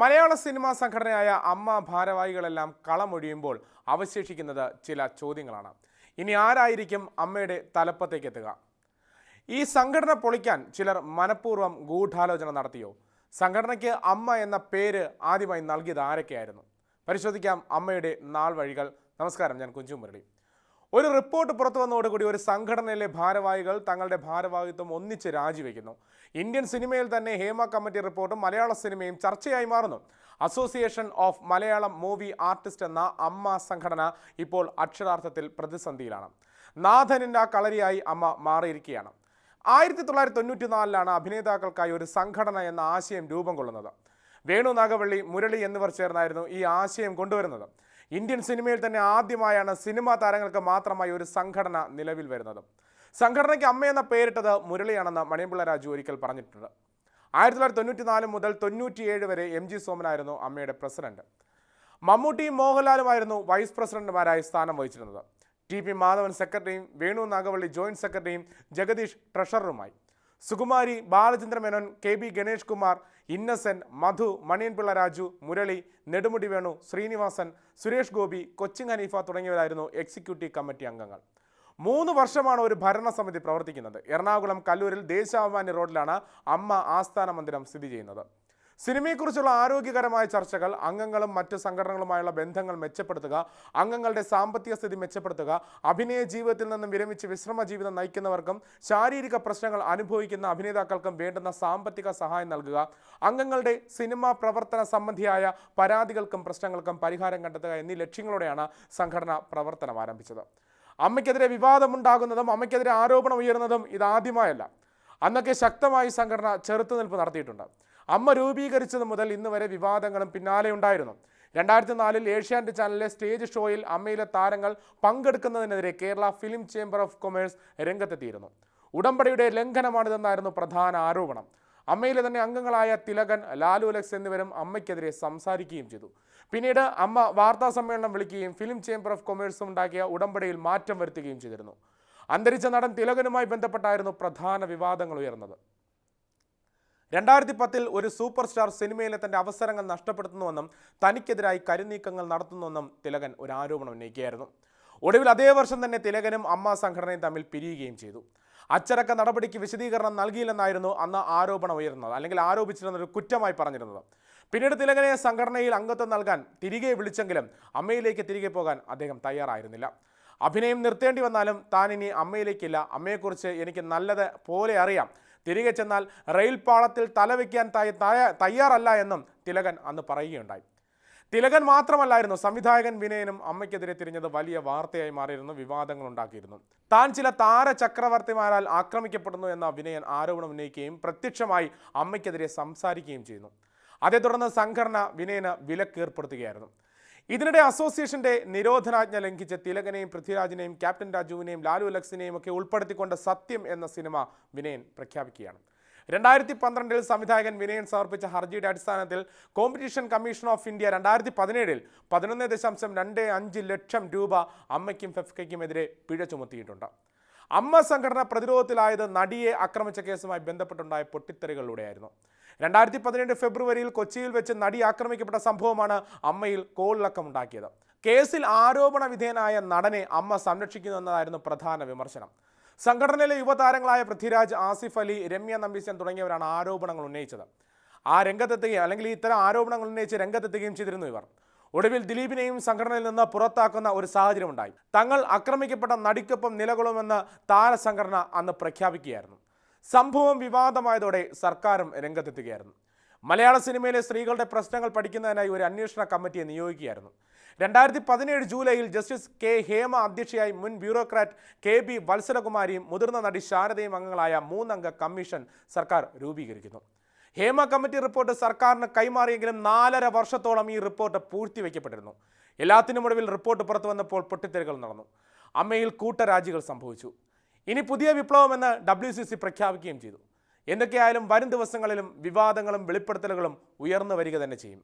മലയാള cinema സംഘടനയായ അമ്മ ഭാരവാഹികളെല്ലാം കളമൊഴിയുമ്പോൾ അവശേഷിക്കുന്നത് ചില ചോദ്യങ്ങളാണ്. ഇനി ആരായിരിക്കും അമ്മയുടെ തലപ്പത്തേക്ക് എത്തുക? ഈ സംഘടന പൊളിക്കാൻ ചിലർ മനഃപൂർവം ഗൂഢാലോചന നടത്തിയോ? സംഘടനയ്ക്ക് അമ്മ എന്ന പേര് ആദ്യമായി നൽകിയത് ആരൊക്കെയായിരുന്നു? പരിശോധിക്കാം അമ്മയുടെ നാൾ വഴികൾ. നമസ്കാരം ഞാൻ കുഞ്ചു മുരളി. ഒരു റിപ്പോർട്ട് പുറത്തു വന്നതോടുകൂടി ഒരു സംഘടനയിലെ ഭാരവാഹികൾ തങ്ങളുടെ ഭാരവാഹിത്വം ഒന്നിച്ച് രാജിവെക്കുന്നു. ഇന്ത്യൻ സിനിമയിൽ തന്നെ ഹേമ കമ്മിറ്റി റിപ്പോർട്ടും മലയാള സിനിമയും ചർച്ചയായി മാറുന്നു. Association of Malayalam movie artist എന്ന അമ്മ സംഘടന ഇപ്പോൾ അക്ഷരാർത്ഥത്തിൽ പ്രതിസന്ധിയിലാണ്. നാഥനിന്റെ കളരിയായി അമ്മ മാറിയിരിക്കുകയാണ്. ആയിരത്തി തൊള്ളായിരത്തി തൊണ്ണൂറ്റി നാലിലാണ് അഭിനേതാക്കൾക്കായി ഒരു സംഘടന എന്ന ആശയം രൂപം കൊള്ളുന്നത്. വേണു നാഗവള്ളി മുരളി എന്നിവർ ചേർന്നായിരുന്നു ഈ ആശയം കൊണ്ടുവരുന്നത്. ഇന്ത്യൻ സിനിമയിൽ തന്നെ ആദ്യമായാണ് സിനിമാ താരങ്ങൾക്ക് മാത്രമായി ഒരു സംഘടന നിലവിൽ വരുന്നത്. സംഘടനയ്ക്ക് അമ്മയെന്ന പേരിട്ടത് മുരളിയാണെന്ന് മണിയമ്പിള്ള രാജു ഒരിക്കൽ പറഞ്ഞിട്ടുണ്ട്. ആയിരത്തി തൊള്ളായിരത്തി തൊണ്ണൂറ്റി നാല് മുതൽ തൊണ്ണൂറ്റിയേഴ് വരെ എം ജി സോമനായിരുന്നു അമ്മയുടെ പ്രസിഡന്റ്. മമ്മൂട്ടിയും മോഹൻലാലുമായിരുന്നു വൈസ് പ്രസിഡന്റുമാരായി സ്ഥാനം വഹിച്ചിരുന്നത്. ടി പി മാധവൻ സെക്രട്ടറിയും വേണു നാഗവള്ളി ജോയിന്റ് സെക്രട്ടറിയും ജഗദീഷ് ട്രഷററുമായി. സുകുമാരി ബാലചന്ദ്ര മേനോൻ കെ ബി ഗണേഷ് കുമാർ ഇന്നസെന്റ് മധു മണിയൻപിള്ള രാജു മുരളി നെടുമുടി വേണു ശ്രീനിവാസൻ സുരേഷ് ഗോപി കൊച്ചിൻ ഹനീഫ തുടങ്ങിയവരായിരുന്നു എക്സിക്യൂട്ടീവ് കമ്മിറ്റി അംഗങ്ങൾ. മൂന്ന് വർഷമാണ് ഒരു ഭരണസമിതി പ്രവർത്തിക്കുന്നത്. എറണാകുളം കല്ലൂരിൽ ദേശാഭിമാനി റോഡിലാണ് അമ്മ ആസ്ഥാന മന്ദിരം സ്ഥിതി ചെയ്യുന്നത്. സിനിമയെക്കുറിച്ചുള്ള ആരോഗ്യകരമായ ചർച്ചകൾ അംഗങ്ങളും മറ്റ് സംഘടനകളുമായുള്ള ബന്ധങ്ങൾ മെച്ചപ്പെടുത്തുക അംഗങ്ങളുടെ സാമ്പത്തിക സ്ഥിതി മെച്ചപ്പെടുത്തുക അഭിനയ ജീവിതത്തിൽ നിന്നും വിരമിച്ച് വിശ്രമ ജീവിതം നയിക്കുന്നവർക്കും ശാരീരിക പ്രശ്നങ്ങൾ അനുഭവിക്കുന്ന അഭിനേതാക്കൾക്കും വേണ്ടുന്ന സാമ്പത്തിക സഹായം നൽകുക അംഗങ്ങളുടെ സിനിമാ പ്രവർത്തന സംബന്ധിയായ പരാതികൾക്കും പ്രശ്നങ്ങൾക്കും പരിഹാരം കണ്ടെത്തുക എന്നീ ലക്ഷ്യങ്ങളോടെയാണ് സംഘടന പ്രവർത്തനം ആരംഭിച്ചത്. അമ്മയ്ക്കെതിരെ വിവാദമുണ്ടാകുന്നതും അമ്മയ്ക്കെതിരെ ആരോപണം ഉയരുന്നതും ഇതാദ്യമായല്ല. അന്നൊക്കെ ശക്തമായി സംഘടന ചെറുത്തുനിൽപ്പ് നടത്തിയിട്ടുണ്ട്. അമ്മ രൂപീകരിച്ചത് മുതൽ ഇന്ന് വരെ വിവാദങ്ങളും പിന്നാലെ ഉണ്ടായിരുന്നു. രണ്ടായിരത്തി നാലിൽ ഏഷ്യാനെറ്റ് ചാനലിലെ സ്റ്റേജ് ഷോയിൽ അമ്മയിലെ താരങ്ങൾ പങ്കെടുക്കുന്നതിനെതിരെ Kerala Film Chamber of Commerce രംഗത്തെത്തിയിരുന്നു. ഉടമ്പടിയുടെ ലംഘനമാണിതെന്നായിരുന്നു പ്രധാന ആരോപണം. അമ്മയിലെ തന്നെ അംഗങ്ങളായ തിലകൻ ലാലു അലക്സ് എന്നിവരും അമ്മയ്ക്കെതിരെ സംസാരിക്കുകയും ചെയ്തു. പിന്നീട് അമ്മ വാർത്താ സമ്മേളനം വിളിക്കുകയും ഫിലിം ചേംബർ ഓഫ് കൊമേഴ്സും ഉണ്ടാക്കിയ ഉടമ്പടിയിൽ മാറ്റം വരുത്തുകയും ചെയ്തിരുന്നു. അന്തരിച്ച നടൻ തിലകനുമായി ബന്ധപ്പെട്ടായിരുന്നു പ്രധാന വിവാദങ്ങൾ ഉയർന്നത്. രണ്ടായിരത്തി പത്തിൽ ഒരു സൂപ്പർ സ്റ്റാർ സിനിമയിലെ തന്റെ അവസരങ്ങൾ നഷ്ടപ്പെടുത്തുന്നുവെന്നും തനിക്കെതിരായി കരുനീക്കങ്ങൾ നടത്തുന്നുവെന്നും തിലകൻ ഒരു ആരോപണം ഉന്നയിക്കുകയായിരുന്നു. ഒടുവിൽ അതേ വർഷം തന്നെ തിലകനും അമ്മ സംഘടനയും തമ്മിൽ പിരിയുകയും ചെയ്തു. അച്ചടക്ക നടപടിക്ക് വിശദീകരണം നൽകിയില്ലെന്നായിരുന്നു അന്ന് ആരോപണം ഉയർന്നത് അല്ലെങ്കിൽ ആരോപിച്ചിരുന്ന ഒരു കുറ്റമായി പറഞ്ഞിരുന്നത്. പിന്നീട് തിലകനെ സംഘടനയിൽ അംഗത്വം നൽകാൻ തിരികെ വിളിച്ചെങ്കിലും അമ്മയിലേക്ക് തിരികെ പോകാൻ അദ്ദേഹം തയ്യാറായിരുന്നില്ല. അഭിനയം നിർത്തേണ്ടി വന്നാലും താൻ ഇനി അമ്മയിലേക്കില്ല. അമ്മയെക്കുറിച്ച് എനിക്ക് നല്ലത് പോലെ അറിയാം. തിരികെ ചെന്നാൽ റെയിൽ പാളത്തിൽ തലവെക്കാൻ തയ്യ- തയ്യ- തയ്യാറല്ല എന്നും തിലകൻ അന്ന് പറയുകയുണ്ടായി. തിലകൻ മാത്രമല്ലായിരുന്നു സംവിധായകൻ വിനയനും അമ്മയ്ക്കെതിരെ തിരിഞ്ഞത് വലിയ വാർത്തയായി മാറിയിരുന്നു വിവാദങ്ങൾ ഉണ്ടാക്കിയിരുന്നു താൻ ചില താര ചക്രവർത്തിമാരാൽ ആക്രമിക്കപ്പെടുന്നു എന്ന വിനയൻ ആരോപണം ഉന്നയിക്കുകയും പ്രത്യക്ഷമായി അമ്മയ്ക്കെതിരെ സംസാരിക്കുകയും ചെയ്യുന്നു. അതേ തുടർന്ന് സംഘടന വിനയന് വിലക്കേർപ്പെടുത്തുകയായിരുന്നു ഇതിനിടെ അസോസിയേഷന്റെ നിരോധനാജ്ഞ ലംഘിച്ച് തിലകനെയും പൃഥ്വിരാജിനെയും ക്യാപ്റ്റൻ രാജുവിനെയും ലാലു അലക്സിനെയും ഒക്കെ ഉൾപ്പെടുത്തിക്കൊണ്ട് സത്യം എന്ന സിനിമ വിനയൻ പ്രഖ്യാപിക്കുകയാണ്. രണ്ടായിരത്തി പന്ത്രണ്ടിൽ സംവിധായകൻ വിനയൻ സമർപ്പിച്ച ഹർജിയുടെ അടിസ്ഥാനത്തിൽ കോമ്പറ്റീഷൻ കമ്മീഷൻ ഓഫ് ഇന്ത്യ രണ്ടായിരത്തി പതിനേഴിൽ പതിനൊന്ന് ദശാംശം രണ്ട് അഞ്ച് ലക്ഷം രൂപ അമ്മയ്ക്കും ഫെഫ്കയ്ക്കുമെതിരെ പിഴ ചുമത്തിയിട്ടുണ്ട്. അമ്മ സംഘടന പ്രതിരോധത്തിലായത് നടിയെ ആക്രമിച്ച കേസുമായി ബന്ധപ്പെട്ടുണ്ടായ പൊട്ടിത്തെറികളിലൂടെയായിരുന്നു. രണ്ടായിരത്തി പതിനേഴ് ഫെബ്രുവരിയിൽ കൊച്ചിയിൽ വെച്ച് നടി ആക്രമിക്കപ്പെട്ട സംഭവമാണ് അമ്മയിൽ കോളിളക്കമുണ്ടാക്കിയത്. കേസിൽ ആരോപണ വിധേയനായ നടനെ അമ്മ സംരക്ഷിക്കുന്നു എന്നതായിരുന്നു പ്രധാന വിമർശനം. സംഘടനയിലെ യുവതാരങ്ങളായ പൃഥ്വിരാജ് ആസിഫ് അലി രമ്യ നമ്പീശൻ തുടങ്ങിയവരാണ് ആരോപണങ്ങൾ ഉന്നയിച്ചത്. ആ രംഗത്തെത്തുകയും അല്ലെങ്കിൽ ഇത്തരം ആരോപണങ്ങൾ ഉന്നയിച്ച് രംഗത്തെത്തുകയും ചെയ്തിരുന്നു ഇവർ. ഒടുവിൽ ദിലീപിനെയും സംഘടനയിൽ നിന്ന് പുറത്താക്കുന്ന ഒരു സാഹചര്യമുണ്ടായി. തങ്ങൾ ആക്രമിക്കപ്പെട്ട നടിക്കൊപ്പം നിലകൊള്ളുമെന്ന് താരസംഘടന അന്ന് പ്രഖ്യാപിക്കുകയായിരുന്നു. സംഭവം വിവാദമായതോടെ സർക്കാരും രംഗത്തെത്തുകയായിരുന്നു. മലയാള സിനിമയിലെ സ്ത്രീകളുടെ പ്രശ്നങ്ങൾ പഠിക്കുന്നതിനായി ഒരു അന്വേഷണ കമ്മിറ്റിയെ നിയോഗിക്കുകയായിരുന്നു. രണ്ടായിരത്തി പതിനേഴ് ജൂലൈയിൽ ജസ്റ്റിസ് കെ ഹേമ അധ്യക്ഷയായി മുൻ ബ്യൂറോക്രാറ്റ് കെ ബി വത്സലകുമാരിയും മുതിർന്ന നടി ശാരദയും അംഗങ്ങളായ മൂന്നംഗ കമ്മീഷൻ സർക്കാർ രൂപീകരിക്കുന്നു. ഹേമ കമ്മിറ്റി റിപ്പോർട്ട് സർക്കാരിന് കൈമാറിയെങ്കിലും നാലര വർഷത്തോളം ഈ റിപ്പോർട്ട് പൂഴ്ത്തിവെക്കപ്പെട്ടിരുന്നു. എല്ലാത്തിനും ഒടുവിൽ റിപ്പോർട്ട് പുറത്തു വന്നപ്പോൾ പൊട്ടിത്തെറികൾ നടന്നു. അമ്മയിൽ കൂട്ടരാജികൾ സംഭവിച്ചു. ഇനി പുതിയ വിപ്ലവമെന്ന് ഡബ്ല്യു സി സി പ്രഖ്യാപിക്കുകയും ചെയ്തു. എന്തൊക്കെയായാലും വരും ദിവസങ്ങളിലും വിവാദങ്ങളും വെളിപ്പെടുത്തലുകളും ഉയർന്നു വരിക തന്നെ ചെയ്യും.